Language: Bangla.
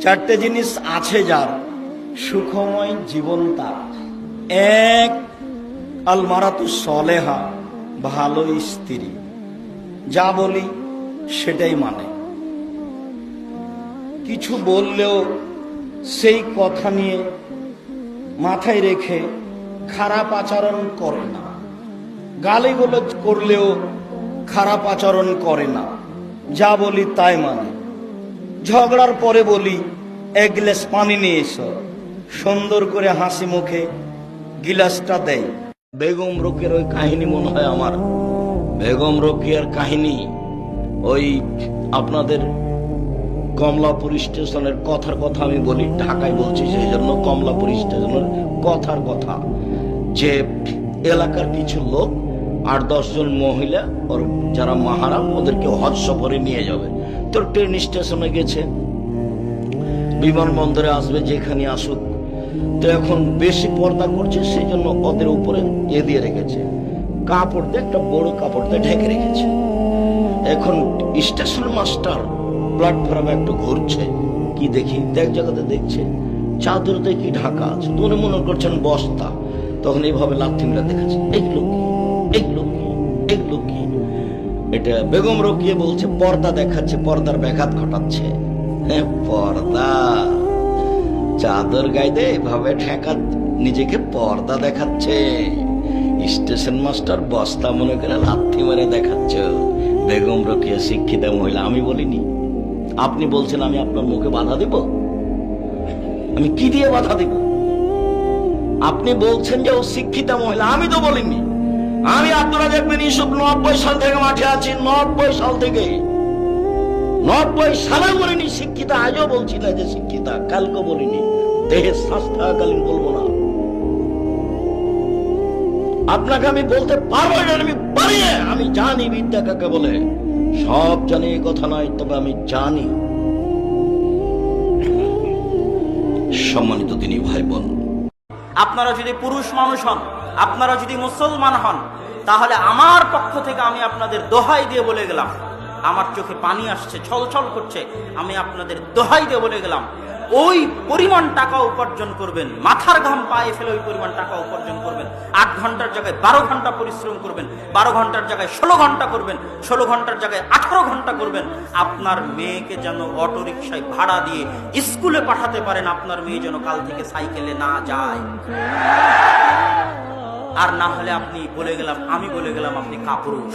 চারটে জিনিস আছে যার, সুখময় জীবন তার। এক আল মারাতু সলেহা ভালো স্ত্রী। যা বলি সেটাই মানে। কিছু বললেও সেই কথা নিয়ে মাথায় রেখে খারাপ আচরণ করে না। গালিগুলো করলেও খারাপ আচরণ করে না। যা বলি তাই মানে। ঝগড়ার পরে বলি এক গ্লাস পানি নিয়ে এসো। সুন্দর করে হাসি মুখে গিলাসটা দেয় বেগম রোকের ওই কাহিনী মনে হয় আমার। বেগম রোকিয়ার কাহিনী ওই আপনাদের কমলাপুর স্টেশনের কথার কথা আমি বলি, ঢাকায় বলছি সেই জন্য কমলাপুর স্টেশনের কথার কথা। যে এলাকার কিছু লোক আট দশজন মহিলা ওর যারা মাহারাম, ওদেরকে হজ সফরে নিয়ে যাবে। তো ট্রেন স্টেশনে গেছে। বিমানবন্দরে আসবে, যেখানে আসুক। তো এখন বেশি পর্দা করছে সেই জন্য ওদের উপরে এ দিয়ে রেখেছে। কাপড় দিয়ে একটা বড় কাপড় দিয়ে ঢেকে রেখেছে। এখন স্টেশন মাস্টার প্ল্যাটফর্মে একটু ঘুরছে, কি দেখি? এক জায়গাতে দেখছে, চাদর দেখি ঢাকা আছে। তো উনি মনে করছেন বস্তা। তখন এইভাবে লাথি মিলা দেখাচ্ছে। এগুলো কি এগুলো কি এগুলো কি? এটা বেগম রকিয়ে বলছে, পর্দা দেখাচ্ছে, পর্দার ব্যাঘাত ঘটাচ্ছে। হ্যাঁ পর্দা। চাদর গাইদে এভাবে ঠেকা নিজেকে পর্দা দেখাচ্ছে। স্টেশন মাস্টার বস্তা মনে করে লাথি মেরে দেখাচ্ছ। বেগম রকিয়া শিক্ষিত মহিলা, আমি বলিনি। আপনি বলছেন আমি আপনার মুখে বাধা দেব? আমি কি দিয়ে বাধা দেব? আপনি বলছেন যে ও শিক্ষিতা মহিলা, আমি তো বলিনি। আমি আপনারা দেখবেন এইসব নব্বই সাল থেকে মাঠে আছি, নব্বই সাল থেকে। নব্বই সালে বলিনি, শিক্ষিতা আজও বলছি না যে শিক্ষিতা কালকে বলিনি। দেহের শ্বাস থাকাকালীন বলব না। আপনাকে আমি বলতে পারব না, আমি পারি আমি জানি বিদ্যা কাকে বলে। সব জানি কথা নয়, তবে আমি জানি। সম্মানিত তিনি ভাই বোন আপনারা যদি পুরুষ মানুষ হন, আপনারা যদি মুসলমান হন, তাহলে আমার পক্ষ থেকে আমি আপনাদের দোহাই দিয়ে বলে গেলাম। আমার চোখে পানি আসছে, ছলছল করছে। আমি আপনাদের দোহাই দিয়ে বলে গেলাম। ওই পরিমাণ টাকা উপার্জন করবেন, মাথার ঘাম পায়ে ফেলে ওই পরিমাণ টাকা উপার্জন করবেন, আট ঘণ্টার জায়গায় বারো ঘণ্টা পরিশ্রম করবেন, বারো ঘণ্টার জায়গায় ষোলো ঘণ্টা করবেন, ষোলো ঘণ্টার জায়গায় আঠারো ঘণ্টা করবেন, আপনার মেয়েকে যেন অটো রিক্সায় ভাড়া দিয়ে স্কুলে পাঠাতে পারেন, আপনার মেয়ে যেন কাল থেকে সাইকেলে না যায়। আর না হলে আপনি বলে গেলাম, আমি বলে গেলাম আপনি কাপুরুষ।